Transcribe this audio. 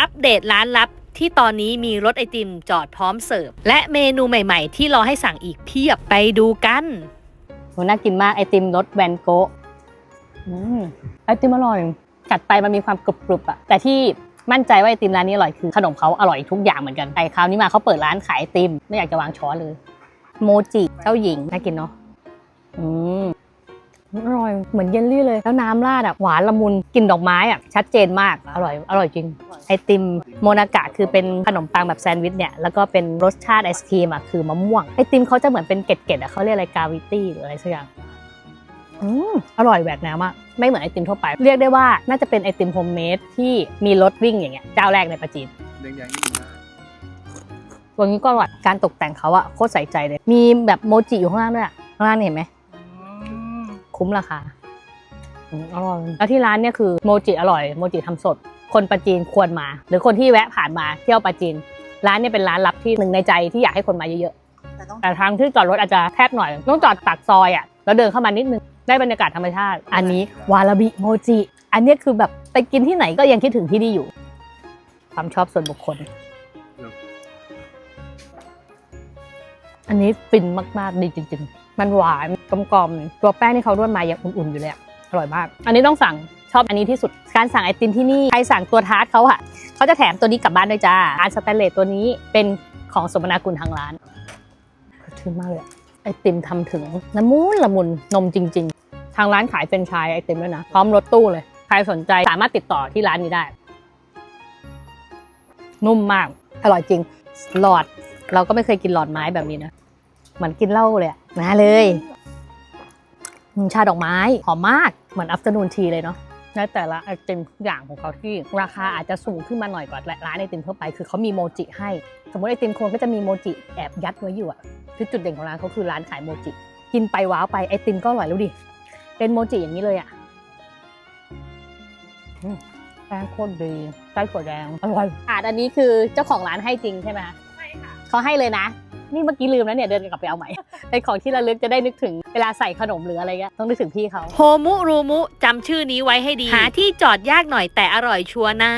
อัปเดตร้านลับที่ตอนนี้มีรถไอติมจอดพร้อมเสิร์ฟ และเมนูใหม่ๆ ที่รอให้สั่งอีกเพียบไปดูกันโหน่ากินมากไอติมรสแวนโกะอืมไอติมอร่อยกัดไปมันมีความกรุบๆอะแต่ที่มั่นใจว่าไอติมร้านนี้อร่อยคือขนมเขาอร่อยทุกอย่างเหมือนกันแต่คราวนี้มาเขาเปิดร้านขายไอติม ไม่อยากจะวางช้อนเลย โมจิเจ้าหญิงน่ากินเนาะอืม อร่อยเหมือนเยลลี่เลย แล้วน้ำราดอะหวานละมุนกลิ่นดอกไม้อะชัดเจนมากอร่อยอร่อยจริง ไอติมโมนากะคือเป็นขนมปังแบบแซนด์วิชเนี่ยแล้วก็เป็นรสชาติไอศครีมอะคือมะม่วงไอติมเขาจะเหมือนเป็นเกล็ดๆอะเขาเรียกอะไรกาวิตี้หรืออะไรสักอย่างอืมอร่อยแหวกแนวมากไม่เหมือนไอติมทั่วไป เรียกได้ว่าน่าจะเป็นไอติมโฮมเมดที่มีรสวิ่งอย่างเงี้ยเจ้าแรกในประจีนแดงๆนี่นะตัวนี้ก็อร่อยการตกแต่งเขาอะโคตรใส่ใจเลย มีแบบโมจิอยู่ข้างล่างด้วยอะข้างล่างนี่เห็นไหม คุ้มราคาอืมอร่อยแล้วที่ร้านเนี่ยคือโมจิอร่อยโมจิทำสด คนประจีนควรมา หรือคนที่แวะผ่านมาเที่ยวประจีน ร้านเนี่ยเป็นร้านลับที่หนึ่งในใจที่อยากให้คนมาเยอะแต่ต้องๆแต่ทางที่จอดรถอาจจะแคบหน่อยต้องจอดปากซอยอะแล้วเดินเข้ามานิดนึงได้บรรยากาศธรรมชาติ อันนี้วาลาบิโมจิอันเนี้ยคือแบบไปกินที่ไหนก็ยังคิดถึงที่นี่อยู่ ความชอบส่วนบุคคล อันนี้ฟินมากๆดีจริง ๆ มันหวาน กลมๆตัวแป้งที่เขาร่วนมายังอุ่นๆอยู่เลยอะอร่อยมาก อันนี้ต้องสั่งชอบอันนี้ที่สุด การสั่งไอติมที่นี่ใครสั่งตัวทาร์ตเขาอะเขาจะแถมตัวนี้กลับบ้านด้วยจ้าร้านสแตนเลสตัวนี้เป็นของสมนาคุณทางร้านชื่นมากเลยอะไอติมทำถึงละมุนละมุนนมจริง ๆ ทางร้านขายเป็นไชายไอติมด้วยนะ พร้อมรถตู้เลย ใครสนใจสามารถติดต่อที่ร้านนี้ได้ นุ่มมาก อร่อยจริง หลอด เราก็ไม่เคยกินหลอดไม้แบบนี้นะ เหมือนกินเหล้าเลยอะมาเลยอืม ชาดอกไม้หอมมากเหมือนอัฟเตอร์นูนทีเลยเนาะและแต่ละไอติมทุกอย่างของเขาที่ราคาอาจจะสูงขึ้นมาหน่อยกว่าร้านไอติมทั่วไป คือเขามีโมจิให้ สมมติไอติมโคนก็จะมีโมจิแอบยัดไว้อยู่อะคือจุดเด่นของร้านเขาคือร้านขายโมจิ กินไปว้าวไปไอติมก็อร่อยแล้วดิ เป็นโมจิอย่างนี้เลยอะอืมแป้งโคตรดีไส้ถั่วแดงอร่อยอาดอันนี้คือเจ้าของร้านให้จริงใช่ไหมคะใช่ค่ะเขาให้เลยนะ นี่เมื่อกี้ลืมแล้วเนี่ยเดินกลับไปเอาใหม่เป็นของที่ระลึกจะได้นึกถึงเวลาใส่ขนมหรืออะไรเงี้ยต้องนึกถึงพี่เขา โฮมุรูมุจำชื่อนี้ไว้ให้ดี หาที่จอดยากหน่อยแต่อร่อยชัวร์นะ